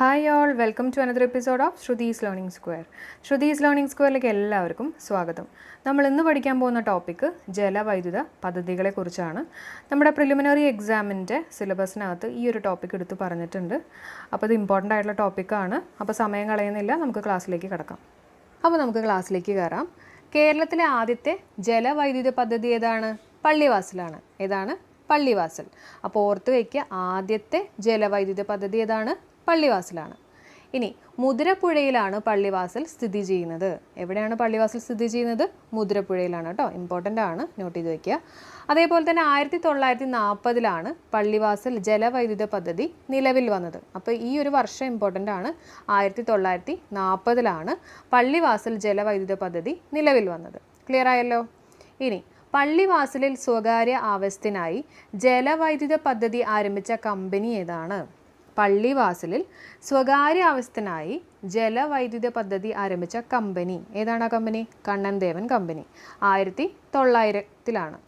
Hi all welcome to another episode of Shruti's learning square Shruti's learning സ്ക്വയറിലേക്ക് എല്ലാവർക്കും സ്വാഗതം. നമ്മൾ ഇന്ന് പഠിക്കാൻ പോകുന്ന ടോപ്പിക്ക് ജലവൈദ്യുത പദ്ധതികളെക്കുറിച്ചാണ് നമ്മുടെ പ്രിലിമിനറി എക്സാമിന്റെ സിലബസിനകത്ത് ഈ ഒരു ടോപ്പിക് എടുത്ത് പറഞ്ഞിട്ടുണ്ട്. അപ്പോൾ ഇത് ഇമ്പോർട്ടന്റ് ആയിട്ടുള്ള ടോപ്പിക്കാണ് അപ്പോൾ സമയം കളയുന്നില്ല നമുക്ക് ക്ലാസ്സിലേക്ക് കിടക്കാം. അപ്പോൾ നമുക്ക് ക്ലാസ്സിലേക്ക് കയറാം. കേരളത്തിലെ ആദ്യത്തെ ജലവൈദ്യുത പദ്ധതി ഏതാണ്? പള്ളിവാസലാണ്. ഏതാണ്? പള്ളിവാസൽ. അപ്പോൾ ഓർത്ത് വയ്ക്കുക ആദ്യത്തെ ജലവൈദ്യുത പദ്ധതി ഏതാണ്? പള്ളിവാസലാണ്. ഇനി മുതിരപ്പുഴയിലാണ് പള്ളിവാസൽ സ്ഥിതി ചെയ്യുന്നത്. എവിടെയാണ് പള്ളിവാസൽ സ്ഥിതി ചെയ്യുന്നത്? മുതിരപ്പുഴയിലാണ് കേട്ടോ. ഇമ്പോർട്ടന്റ് ആണ്. നോട്ട് ചെയ്ത് വയ്ക്കുക അതേപോലെ തന്നെ ആയിരത്തി തൊള്ളായിരത്തി നാൽപ്പതിലാണ് പള്ളിവാസൽ ജലവൈദ്യുത പദ്ധതി നിലവിൽ വന്നത്. അപ്പോൾ ഈ ഒരു വർഷം ഇമ്പോർട്ടന്റ് ആണ്. ആയിരത്തി തൊള്ളായിരത്തി നാൽപ്പതിലാണ് പള്ളിവാസൽ ജലവൈദ്യുത പദ്ധതി നിലവിൽ വന്നത്. ക്ലിയർ ആയല്ലോ? ഇനി പള്ളിവാസലിൽ സ്വകാര്യ ആവശ്യത്തിനായി ജലവൈദ്യുത പദ്ധതി ആരംഭിച്ച കമ്പനി ഏതാണ്? പള്ളിവാസലിൽ സ്വകാര്യ ആവശ്യത്തിനായി ജലവൈദ്യുത പദ്ധതി ആരംഭിച്ച കമ്പനി. ഏതാണ് ആ കമ്പനി? കണ്ണൻ ദേവൻ കമ്പനി. ആയിരത്തി തൊള്ളായിരത്തിലാണ്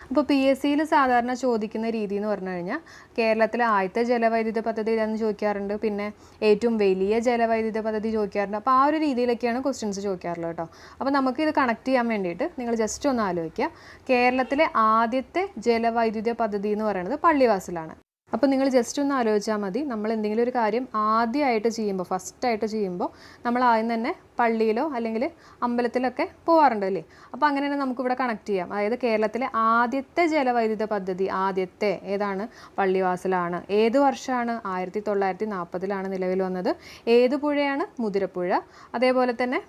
അപ്പോൾ പി എസ് സിയിൽ സാധാരണ ചോദിക്കുന്ന രീതി എന്ന് പറഞ്ഞു കഴിഞ്ഞാൽ കേരളത്തിലെ ആദ്യത്തെ ജലവൈദ്യുത പദ്ധതി ഏതാണെന്ന് ചോദിക്കാറുണ്ട്. പിന്നെ ഏറ്റവും വലിയ ജലവൈദ്യുത പദ്ധതി ചോദിക്കാറുണ്ട്. അപ്പോൾ ആ ഒരു രീതിയിലൊക്കെയാണ് ക്വസ്റ്റ്യൻസ് ചോദിക്കാറുള്ളത് കേട്ടോ. അപ്പോൾ നമുക്ക് ഇത് കണക്ട് ചെയ്യാൻ വേണ്ടിയിട്ട് നിങ്ങൾ ജസ്റ്റ് ഒന്ന് ആലോചിക്കുക. കേരളത്തിലെ ആദ്യത്തെ ജലവൈദ്യുത പദ്ധതി എന്ന് പറയുന്നത് പള്ളിവാസലാണ്. അപ്പോൾ നിങ്ങൾ ജസ്റ്റ് ഒന്ന് ആലോചിച്ചാൽ മതി. നമ്മൾ എന്തെങ്കിലും ഒരു കാര്യം ആദ്യമായിട്ട് ചെയ്യുമ്പോൾ ഫസ്റ്റായിട്ട് ചെയ്യുമ്പോൾ നമ്മൾ ആദ്യം തന്നെ പള്ളിയിലോ അല്ലെങ്കിൽ അമ്പലത്തിലൊക്കെ പോകാറുണ്ട് അല്ലേ? അപ്പോൾ അങ്ങനെ തന്നെ നമുക്കിവിടെ കണക്ട് ചെയ്യാം. അതായത് കേരളത്തിലെ ആദ്യത്തെ ജലവൈദ്യുത പദ്ധതി ആദ്യത്തെ ഏതാണ്? പള്ളിവാസലാണ്. ഏത് വർഷമാണ്? ആയിരത്തി തൊള്ളായിരത്തി നാൽപ്പതിലാണ് നിലവിൽ വന്നത്. ഏത് പുഴയാണ്? മുതിരപ്പുഴ. അതേപോലെ തന്നെ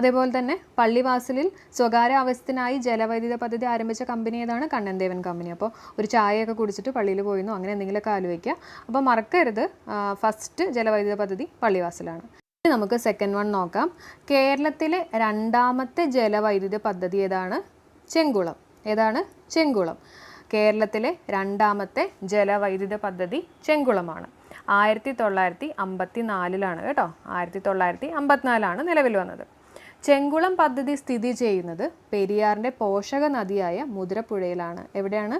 അതേപോലെ തന്നെ പള്ളിവാസലിൽ സ്വകാര്യ ആവശ്യത്തിനായി ജലവൈദ്യുത പദ്ധതി ആരംഭിച്ച കമ്പനി ഏതാണ്? കണ്ണൻദേവൻ കമ്പനി അപ്പോൾ ഒരു ചായയൊക്കെ കുടിച്ചിട്ട് പള്ളിയിൽ പോയിരുന്നു. അങ്ങനെ എന്തെങ്കിലുമൊക്കെ ആലോചിക്കുക. അപ്പോൾ മറക്കരുത്. ഫസ്റ്റ് ജലവൈദ്യുത പദ്ധതി പള്ളിവാസലാണ്. നമുക്ക് സെക്കൻഡ് വൺ നോക്കാം. കേരളത്തിലെ രണ്ടാമത്തെ ജലവൈദ്യുത പദ്ധതി ഏതാണ്? ചെങ്കുളം. ഏതാണ്? ചെങ്കുളം. കേരളത്തിലെ രണ്ടാമത്തെ ജലവൈദ്യുത പദ്ധതി ചെങ്കുളമാണ്. ആയിരത്തി തൊള്ളായിരത്തി അമ്പത്തി നാലിലാണ് കേട്ടോ. ആയിരത്തി തൊള്ളായിരത്തി അമ്പത്തിനാലാണ് നിലവിൽ വന്നത്. ചെങ്കുളം പദ്ധതി സ്ഥിതി ചെയ്യുന്നത് പെരിയാറിന്റെ പോഷക നദിയായ മുതിരപ്പുഴയിലാണ്. എവിടെയാണ്?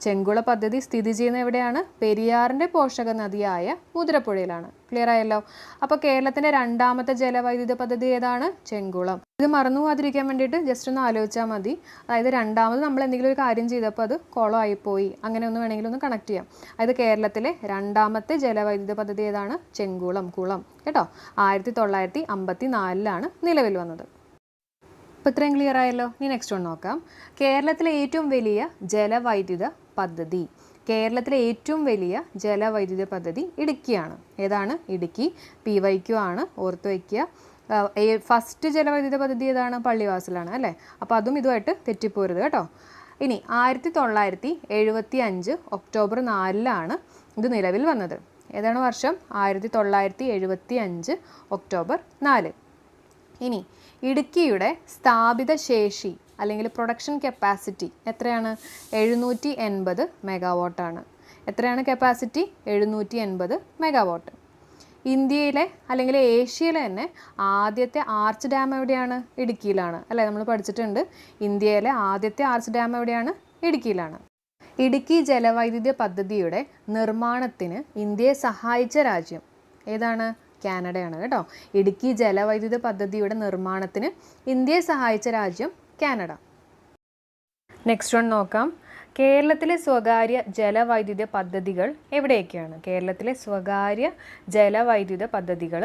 ചെങ്കുള പദ്ധതി സ്ഥിതി ചെയ്യുന്നത് എവിടെയാണ്? പെരിയാറിന്റെ പോഷക നദിയായ മുതിരപ്പുഴയിലാണ്. ക്ലിയർ ആയല്ലോ. അപ്പോൾ കേരളത്തിന്റെ രണ്ടാമത്തെ ജലവൈദ്യുത പദ്ധതി ഏതാണ്? ചെങ്കുളം. ഇത് മറന്നു പോകാതിരിക്കാൻ വേണ്ടിയിട്ട് ജസ്റ്റ് ഒന്ന് ആലോചിച്ചാൽ മതി. അതായത് രണ്ടാമത് നമ്മൾ എന്തെങ്കിലും ഒരു കാര്യം ചെയ്തപ്പോൾ അത് കുളമായിപ്പോയി അങ്ങനെ ഒന്ന് വേണമെങ്കിൽ ഒന്ന് കണക്ട് ചെയ്യാം. അതായത് കേരളത്തിലെ രണ്ടാമത്തെ ജലവൈദ്യുത പദ്ധതി ഏതാണ്? ചെങ്കുളം കുളം. കേട്ടോ? ആയിരത്തി തൊള്ളായിരത്തി അമ്പത്തി നാലിലാണ് നിലവിൽ വന്നത്. ഇപ്പം ഇത്രയും ക്ലിയർ ആയല്ലോ. ഇനി നെക്സ്റ്റ് ഒന്ന് നോക്കാം. കേരളത്തിലെ ഏറ്റവും വലിയ ജലവൈദ്യുത പദ്ധതി. കേരളത്തിലെ ഏറ്റവും വലിയ ജലവൈദ്യുത പദ്ധതി ഇടുക്കിയാണ്. ഏതാണ്? ഇടുക്കി. പി വൈക്യു ആണ്. ഓർത്ത് വയ്ക്കുക. ഫസ്റ്റ് ജലവൈദ്യുത പദ്ധതി ഏതാണ്? പള്ളിവാസലാണ് അല്ലേ? അപ്പോൾ അതും ഇതുമായിട്ട് തെറ്റിപ്പോരുത് കേട്ടോ. ഇനി ആയിരത്തി തൊള്ളായിരത്തി എഴുപത്തി അഞ്ച് ഒക്ടോബർ നാലിലാണ് ഇത് നിലവിൽ വന്നത്. ഏതാണ് വർഷം? ആയിരത്തി തൊള്ളായിരത്തി എഴുപത്തി അഞ്ച് ഒക്ടോബർ നാല്. ഇനി ഇടുക്കിയുടെ സ്ഥാപിത ശേഷി അല്ലെങ്കിൽ പ്രൊഡക്ഷൻ കപ്പാസിറ്റി എത്രയാണ്? എഴുന്നൂറ്റി എൺപത് മെഗാവാട്ടാണ് എത്രയാണ് കപ്പാസിറ്റി എഴുന്നൂറ്റി എൺപത് മെഗാവാട്ട് ഇന്ത്യയിലെ അല്ലെങ്കിൽ ഏഷ്യയിലെ തന്നെ ആദ്യത്തെ ആർച്ച് ഡാം എവിടെയാണ്? ഇടുക്കിയിലാണ്. അല്ലേ? നമ്മൾ പഠിച്ചിട്ടുണ്ട്. ഇന്ത്യയിലെ ആദ്യത്തെ ആർച്ച് ഡാം എവിടെയാണ്? ഇടുക്കിയിലാണ്. ഇടുക്കി ജലവൈദ്യുത പദ്ധതിയുടെ നിർമ്മാണത്തിന് ഇന്ത്യയെ സഹായിച്ച രാജ്യം ഏതാണ്? കാനഡയാണ് കേട്ടോ. ഇടുക്കി ജലവൈദ്യുത പദ്ധതിയുടെ നിർമ്മാണത്തിന് ഇന്ത്യയെ സഹായിച്ച രാജ്യം കാനഡ. നെക്സ്റ്റ് വൺ നോക്കാം. കേരളത്തിലെ സ്വകാര്യ ജലവൈദ്യുത പദ്ധതികൾ എവിടെയൊക്കെയാണ്? കേരളത്തിലെ സ്വകാര്യ ജലവൈദ്യുത പദ്ധതികൾ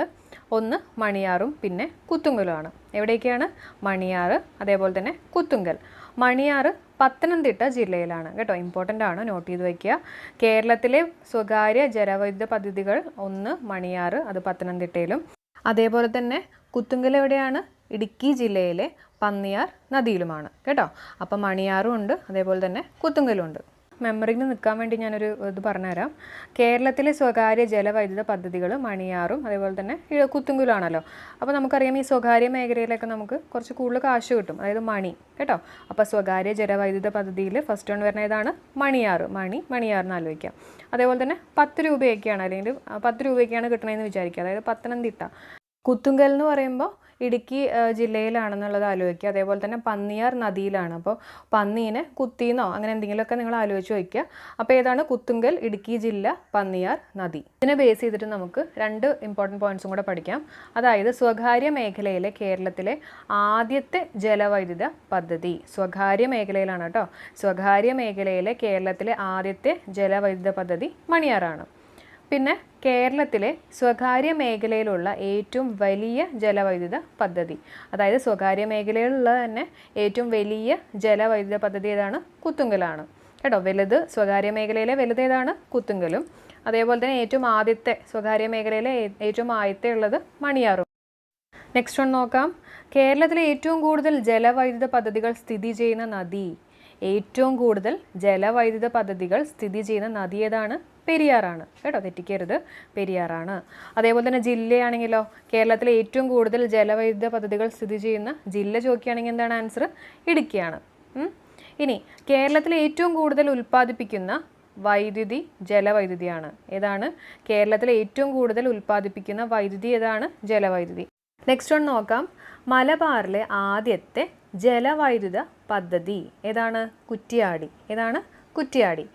ഒന്ന് മണിയാറും പിന്നെ കുത്തുങ്കലുമാണ് എവിടെയൊക്കെയാണ്? മണിയാറ് അതേപോലെ തന്നെ കുത്തുങ്കൽ. മണിയാറ് പത്തനംതിട്ട ജില്ലയിലാണ്. കേട്ടോ ഇമ്പോർട്ടന്റ് ആണ് നോട്ട് ചെയ്ത് വയ്ക്കുക കേരളത്തിലെ സ്വകാര്യ ജലവൈദ്യുത പദ്ധതികൾ ഒന്ന് മണിയാറ് അത് പത്തനംതിട്ടയിലും. അതേപോലെ തന്നെ കുത്തുങ്കൽ എവിടെയാണ്? ഇടുക്കി ജില്ലയിലെ പന്നിയാർ നദിയിലുമാണ്. കേട്ടോ? അപ്പം മണിയാറും ഉണ്ട് അതേപോലെ തന്നെ കുത്തുങ്കലും ഉണ്ട്. മെമ്മറിയിൽ നിൽക്കാൻ വേണ്ടി ഞാനൊരു ഇത് പറഞ്ഞുതരാം. കേരളത്തിലെ സ്വകാര്യ ജലവൈദ്യുത പദ്ധതികൾ മണിയാറും അതേപോലെ തന്നെ കുത്തുങ്കുലാണല്ലോ അപ്പോൾ നമുക്കറിയാം ഈ സ്വകാര്യ മേഖലയിലൊക്കെ നമുക്ക് കുറച്ച് കൂടുതൽ കാശ് കിട്ടും അതായത് മണി. കേട്ടോ? അപ്പോൾ സ്വകാര്യ ജലവൈദ്യുത പദ്ധതിയിൽ ഫസ്റ്റ് വൺ വരുന്ന ഏതാണ്? മണിയാറ്. മണി മണിയാറിന് ആലോചിക്കാം. അതേപോലെ തന്നെ പത്ത് രൂപയൊക്കെയാണ് അല്ലെങ്കിൽ പത്ത് രൂപയൊക്കെയാണ് കിട്ടണമെന്ന് വിചാരിക്കുക. അതായത് പത്തനംതിട്ട. കുത്തുങ്കൽ എന്ന് പറയുമ്പോൾ ഇടുക്കി ജില്ലയിലാണെന്നുള്ളത് ആലോചിക്കുക. അതേപോലെ തന്നെ പന്നിയാർ നദിയിലാണ്. അപ്പോൾ പന്നീനെ കുത്തിന്നോ അങ്ങനെ എന്തെങ്കിലുമൊക്കെ നിങ്ങൾ ആലോചിച്ച് വയ്ക്കുക. അപ്പോൾ ഏതാണ്? കുത്തുങ്കൽ ഇടുക്കി ജില്ല പന്നിയാർ നദി. ഇതിനെ ബേസ് ചെയ്തിട്ട് നമുക്ക് രണ്ട് ഇമ്പോർട്ടന്റ് പോയിന്റ്സും കൂടെ പഠിക്കാം. അതായത് സ്വകാര്യ മേഖലയിലെ കേരളത്തിലെ ആദ്യത്തെ ജലവൈദ്യുത പദ്ധതി. സ്വകാര്യ മേഖലയിലാണ് കേട്ടോ. സ്വകാര്യ മേഖലയിലെ കേരളത്തിലെ ആദ്യത്തെ ജലവൈദ്യുത പദ്ധതി മണിയാറാണ്. പിന്നെ കേരളത്തിലെ സ്വകാര്യ മേഖലയിലുള്ള ഏറ്റവും വലിയ ജലവൈദ്യുത പദ്ധതി. അതായത് സ്വകാര്യ മേഖലയിലുള്ള തന്നെ ഏറ്റവും വലിയ ജലവൈദ്യുത പദ്ധതി ഏതാണ്? കുത്തുങ്കലാണ്. കേട്ടോ വലുത് സ്വകാര്യ മേഖലയിലെ വലുത് ഏതാണ്? കുത്തുങ്കലും. അതേപോലെ തന്നെ ഏറ്റവും ആദ്യത്തെ സ്വകാര്യ മേഖലയിലെ ഏറ്റവും ആദ്യത്തെ ഉള്ളത് മണിയാറും. നെക്സ്റ്റ് വൺ നോക്കാം. കേരളത്തിലെ ഏറ്റവും കൂടുതൽ ജലവൈദ്യുത പദ്ധതികൾ സ്ഥിതി ചെയ്യുന്ന നദി. ഏറ്റവും കൂടുതൽ ജലവൈദ്യുത പദ്ധതികൾ സ്ഥിതി ചെയ്യുന്ന നദി ഏതാണ്? പെരിയാറാണ്. കേട്ടോ തെറ്റിക്കരുത്. പെരിയാറാണ്. അതേപോലെ തന്നെ ജില്ലയാണെങ്കിലോ കേരളത്തിലെ ഏറ്റവും കൂടുതൽ ജലവൈദ്യുത പദ്ധതികൾ സ്ഥിതി ചെയ്യുന്ന ജില്ല ചോദിക്കുകയാണെങ്കിൽ എന്താണ് ആൻസർ ഇടുക്കിയാണ്. ഇനി കേരളത്തിലെ ഏറ്റവും കൂടുതൽ ഉൽപ്പാദിപ്പിക്കുന്ന വൈദ്യുതി ജലവൈദ്യുതിയാണ്. ഏതാണ്? കേരളത്തിലെ ഏറ്റവും കൂടുതൽ ഉൽപ്പാദിപ്പിക്കുന്ന വൈദ്യുതി ഏതാണ്? ജലവൈദ്യുതി. നെക്സ്റ്റ് വൺ നോക്കാം. മലബാറിലെ ആദ്യത്തെ ജലവൈദ്യുത പദ്ധതി. ഏതാണ്? കുറ്റിയാടി. ഏതാണ്? കുറ്റിയാടി.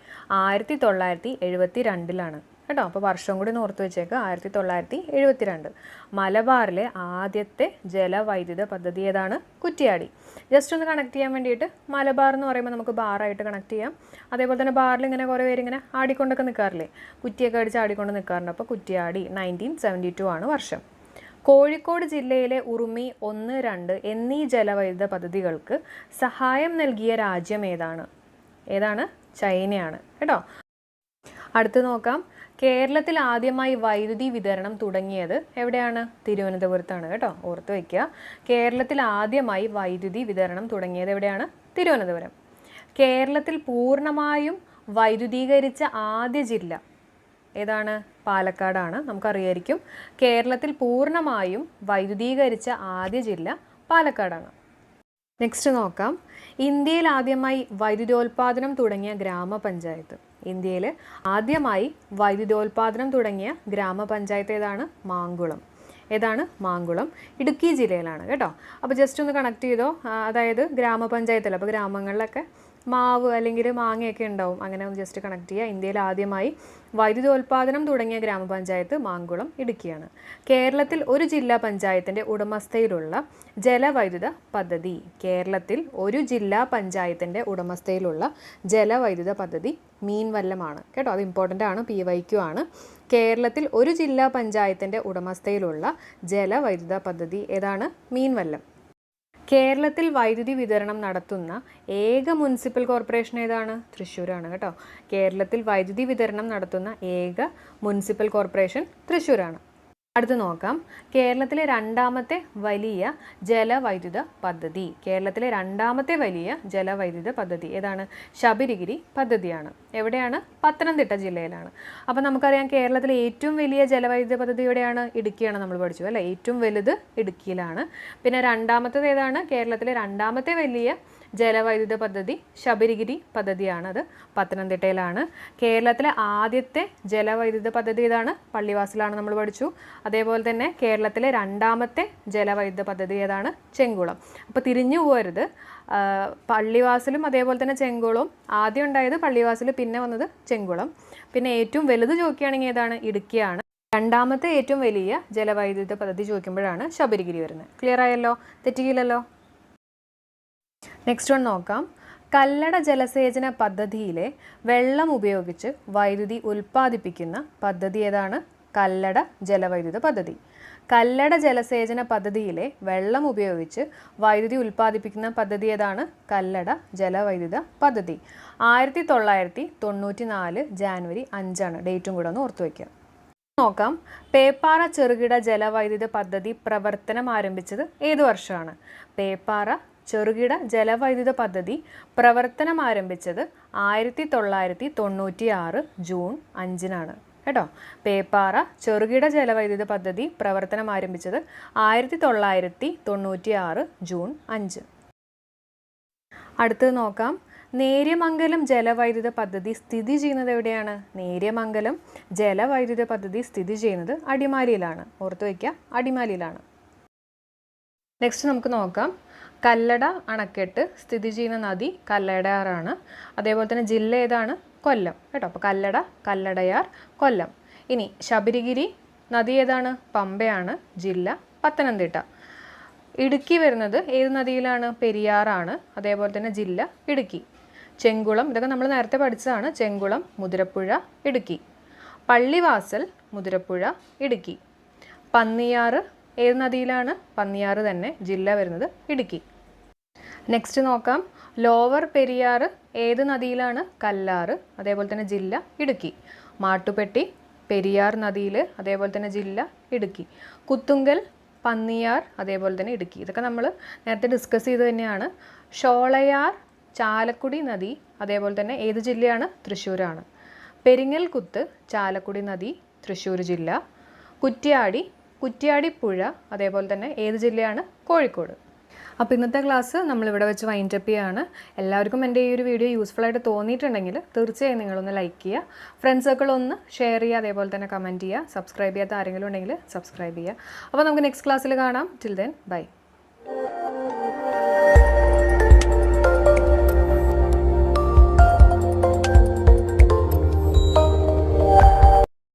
ആയിരത്തി തൊള്ളായിരത്തി എഴുപത്തി രണ്ടിലാണ് കേട്ടോ അപ്പോൾ വർഷം കൂടി ഓർത്ത് വെച്ചേക്കുക ആയിരത്തി തൊള്ളായിരത്തി എഴുപത്തി രണ്ട് മലബാറിലെ ആദ്യത്തെ ജലവൈദ്യുത പദ്ധതി ഏതാണ്? കുറ്റിയാടി. ജസ്റ്റ് ഒന്ന് കണക്ട് ചെയ്യാൻ വേണ്ടിയിട്ട് മലബാർ എന്ന് പറയുമ്പോൾ നമുക്ക് ബാറായിട്ട് കണക്ട് ചെയ്യാം. അതേപോലെ തന്നെ ബാറിൽ ഇങ്ങനെ കുറേ പേര് ഇങ്ങനെ ആടിക്കൊണ്ടൊക്കെ നിൽക്കാറില്ലേ കുറ്റിയൊക്കെ അടിച്ച് ആടിക്കൊണ്ട് നിൽക്കാറുണ്ട് അപ്പോൾ കുറ്റിയാടി നയന്റീൻ സെവന്റി ടു ആണ് വർഷം. കോഴിക്കോട് ജില്ലയിലെ ഉറുമി ഒന്ന് രണ്ട് എന്നീ ജലവൈദ്യുത പദ്ധതികൾക്ക് സഹായം നൽകിയ രാജ്യം ഏതാണ്? ഏതാണ്? ചൈനയാണ്. കേട്ടോ? അടുത്ത് നോക്കാം. കേരളത്തിൽ ആദ്യമായി വൈദ്യുതി വിതരണം തുടങ്ങിയത് എവിടെയാണ്? തിരുവനന്തപുരത്താണ്. കേട്ടോ? ഓർത്ത് വയ്ക്കുക. കേരളത്തിൽ ആദ്യമായി വൈദ്യുതി വിതരണം തുടങ്ങിയത് എവിടെയാണ്? തിരുവനന്തപുരം. കേരളത്തിൽ പൂർണമായും വൈദ്യുതീകരിച്ച ആദ്യ ജില്ല ഏതാണ്? പാലക്കാടാണ്. നമുക്കറിയായിരിക്കും. കേരളത്തിൽ പൂർണമായും വൈദ്യുതീകരിച്ച ആദ്യ ജില്ല പാലക്കാടാണ്. നെക്സ്റ്റ് നോക്കാം. ഇന്ത്യയിൽ ആദ്യമായി വൈദ്യുതോൽപാദനം തുടങ്ങിയ ഗ്രാമപഞ്ചായത്ത്. ഇന്ത്യയിൽ ആദ്യമായി വൈദ്യുതോൽപാദനം തുടങ്ങിയ ഗ്രാമപഞ്ചായത്ത് ഏതാണ്? മാങ്കുളം. ഏതാണ്? മാങ്കുളം. ഇടുക്കി ജില്ലയിലാണ് കേട്ടോ. അപ്പോൾ ജസ്റ്റ് ഒന്ന് കണക്ട് ചെയ്തോ. അതായത് ഗ്രാമപഞ്ചായത്തിൽ അപ്പോൾ ഗ്രാമങ്ങളിലൊക്കെ മാവ് അല്ലെങ്കിൽ മാങ്ങയൊക്കെ ഉണ്ടാവും. അങ്ങനെ ഒന്ന് ജസ്റ്റ് കണക്ട് ചെയ്യുക. ഇന്ത്യയിൽ ആദ്യമായി വൈദ്യുതോൽപാദനം തുടങ്ങിയ ഗ്രാമപഞ്ചായത്ത് മാങ്കുളം ഇടുക്കിയാണ്. കേരളത്തിൽ ഒരു ജില്ലാ പഞ്ചായത്തിന്റെ ഉടമസ്ഥയിലുള്ള ജലവൈദ്യുത പദ്ധതി. കേരളത്തിൽ ഒരു ജില്ലാ പഞ്ചായത്തിന്റെ ഉടമസ്ഥയിലുള്ള ജലവൈദ്യുത പദ്ധതി മീൻവല്ലമാണ്. കേട്ടോ അത് ഇമ്പോർട്ടന്റ് ആണ് പി വൈക്യു ആണ്. കേരളത്തിൽ ഒരു ജില്ലാ പഞ്ചായത്തിന്റെ ഉടമസ്ഥയിലുള്ള ജലവൈദ്യുത പദ്ധതി ഏതാണ്? മീൻവല്ലം. കേരളത്തിൽ വൈദ്യുതി വിതരണം നടത്തുന്ന ഏക മുനിസിപ്പൽ കോർപ്പറേഷൻ ഏതാണ്? തൃശ്ശൂരാണ് കേട്ടോ. കേരളത്തിൽ വൈദ്യുതി വിതരണം നടത്തുന്ന ഏക മുനിസിപ്പൽ കോർപ്പറേഷൻ തൃശ്ശൂരാണ്. അടുത്ത് നോക്കാം. കേരളത്തിലെ രണ്ടാമത്തെ വലിയ ജലവൈദ്യുത പദ്ധതി. കേരളത്തിലെ രണ്ടാമത്തെ വലിയ ജലവൈദ്യുത പദ്ധതി ഏതാണ്? ശബരിഗിരി പദ്ധതിയാണ്. എവിടെയാണ്? പത്തനംതിട്ട ജില്ലയിലാണ്. അപ്പോൾ നമുക്കറിയാം കേരളത്തിലെ ഏറ്റവും വലിയ ജലവൈദ്യുത പദ്ധതി എവിടെയാണ്? ഇടുക്കിയാണ് നമ്മൾ പഠിച്ചു. അല്ലേ? ഏറ്റവും വലുത് ഇടുക്കിയിലാണ്. പിന്നെ രണ്ടാമത്തത് ഏതാണ്? കേരളത്തിലെ രണ്ടാമത്തെ വലിയ ജലവൈദ്യുത പദ്ധതി ശബരിഗിരി പദ്ധതിയാണ്. അത് പത്തനംതിട്ടയിലാണ്. കേരളത്തിലെ ആദ്യത്തെ ജലവൈദ്യുത പദ്ധതി ഏതാണ്? പള്ളിവാസലാണ് നമ്മൾ പഠിച്ചു. അതേപോലെ തന്നെ കേരളത്തിലെ രണ്ടാമത്തെ ജലവൈദ്യുത പദ്ധതി ഏതാണ്? ചെങ്കുളം. അപ്പോൾ തിരിഞ്ഞു പോകരുത്. പള്ളിവാസലും അതേപോലെ തന്നെ ചെങ്കുളവും. ആദ്യം ഉണ്ടായത് പള്ളിവാസൽ പിന്നെ വന്നത് ചെങ്കുളം. പിന്നെ ഏറ്റവും വലുത് ചോദിക്കുകയാണെങ്കിൽ ഏതാണ്? ഇടുക്കിയാണ്. രണ്ടാമത്തെ ഏറ്റവും വലിയ ജലവൈദ്യുത പദ്ധതി ചോദിക്കുമ്പോഴാണ് ശബരിഗിരി വരുന്നത്. ക്ലിയർ ആയല്ലോ? തെറ്റുകയില്ലല്ലോ നെക്സ്റ്റ് വൺ നോക്കാം. കല്ലട ജലസേചന പദ്ധതിയിലെ വെള്ളം ഉപയോഗിച്ച് വൈദ്യുതി ഉൽപ്പാദിപ്പിക്കുന്ന പദ്ധതി ഏതാണ്? കല്ലട ജലവൈദ്യുത പദ്ധതി. കല്ലട ജലസേചന പദ്ധതിയിലെ വെള്ളം ഉപയോഗിച്ച് വൈദ്യുതി ഉൽപ്പാദിപ്പിക്കുന്ന പദ്ധതി ഏതാണ്? കല്ലട ജലവൈദ്യുത പദ്ധതി. ആയിരത്തി തൊള്ളായിരത്തി തൊണ്ണൂറ്റി നാല് ജാനുവരി അഞ്ചാണ്. ഡേറ്റും കൂടെ ഒന്ന് ഓർത്തു വയ്ക്കുക നോക്കാം. പേപ്പാറ ചെറുകിട ജലവൈദ്യുത പദ്ധതി പ്രവർത്തനം ആരംഭിച്ചത് ഏത് വർഷമാണ്? പേപ്പാറ ചെറുകിട ജലവൈദ്യുത പദ്ധതി പ്രവർത്തനം ആരംഭിച്ചത് ആയിരത്തി തൊള്ളായിരത്തി തൊണ്ണൂറ്റി ആറ് ജൂൺ അഞ്ചിനാണ്. കേട്ടോ? പേപ്പാറ ചെറുകിട ജലവൈദ്യുത പദ്ധതി പ്രവർത്തനം ആരംഭിച്ചത് ആയിരത്തി തൊള്ളായിരത്തി തൊണ്ണൂറ്റി ആറ് ജൂൺ അഞ്ച്. അടുത്തത് നോക്കാം. നേര്യമംഗലം ജലവൈദ്യുത പദ്ധതി സ്ഥിതി ചെയ്യുന്നത് എവിടെയാണ്? നേര്യമംഗലം ജലവൈദ്യുത പദ്ധതി സ്ഥിതി ചെയ്യുന്നത് അടിമാലിയിലാണ്. ഓർത്തു വയ്ക്കുക അടിമാലിയിലാണ്. നെക്സ്റ്റ് നമുക്ക് നോക്കാം. കല്ലട അണക്കെട്ട് സ്ഥിതി ചെയ്യുന്ന നദി കല്ലടയാറാണ്. അതേപോലെ തന്നെ ജില്ല ഏതാണ്? കൊല്ലം. കേട്ടോ? അപ്പോൾ കല്ലട കല്ലടയാർ കൊല്ലം. ഇനി ശബരിഗിരി നദി ഏതാണ്? പമ്പയാണ് ജില്ല പത്തനംതിട്ട. ഇടുക്കി വരുന്നത് ഏത് നദിയിലാണ്? പെരിയാറാണ്. അതേപോലെ തന്നെ ജില്ല ഇടുക്കി. ചെങ്കുളം ഇതൊക്കെ നമ്മൾ നേരത്തെ പഠിച്ചതാണ്. ചെങ്കുളം മുതിരപ്പുഴ ഇടുക്കി. പള്ളിവാസൽ മുതിരപ്പുഴ ഇടുക്കി. പന്നിയാറ് ഏത് നദിയിലാണ്? പന്നിയാറ് തന്നെ ജില്ല വരുന്നത് ഇടുക്കി. നെക്സ്റ്റ് നോക്കാം. ലോവർ പെരിയാർ ഏത് നദിയിലാണ്? കല്ലാറ് അതേപോലെ തന്നെ ജില്ല ഇടുക്കി. മാട്ടുപ്പെട്ടി പെരിയാർ നദിയിൽ അതേപോലെ തന്നെ ജില്ല ഇടുക്കി. കുത്തുങ്കൽ പന്നിയാർ അതേപോലെ തന്നെ ഇടുക്കി. ഇതൊക്കെ നമ്മൾ നേരത്തെ ഡിസ്കസ് ചെയ്ത് തന്നെയാണ്. ഷോളയാർ ചാലക്കുടി നദി അതേപോലെ തന്നെ ഏത് ജില്ലയാണ്? തൃശ്ശൂരാണ്. പെരിങ്ങൽകുത്ത് ചാലക്കുടി നദി തൃശ്ശൂർ ജില്ല. കുറ്റ്യാടി കുറ്റ്യാടി പുഴ അതേപോലെ തന്നെ ഏത് ജില്ലയാണ്? കോഴിക്കോട്. അപ്പോൾ ഇന്നത്തെ ക്ലാസ് നമ്മളിവിടെ വെച്ച് വൈൻഡ് അപ്പ് ചെയ്യാണ്. എല്ലാവർക്കും എന്റെ ഈ ഒരു വീഡിയോ യൂസ്ഫുൾ ആയിട്ട് തോന്നിയിട്ടുണ്ടെങ്കിൽ തീർച്ചയായും നിങ്ങളൊന്ന് ലൈക്ക് ചെയ്യുക. ഫ്രണ്ട്സ് സർക്കിൾ ഒന്ന് ഷെയർ ചെയ്യുക അതേപോലെ തന്നെ കമന്റ് ചെയ്യുക. സബ്സ്ക്രൈബ് ചെയ്യാത്ത ആരെങ്കിലും ഉണ്ടെങ്കിൽ സബ്സ്ക്രൈബ് ചെയ്യുക. അപ്പോൾ നമുക്ക് നെക്സ്റ്റ് ക്ലാസ്സിൽ കാണാം. Till then bye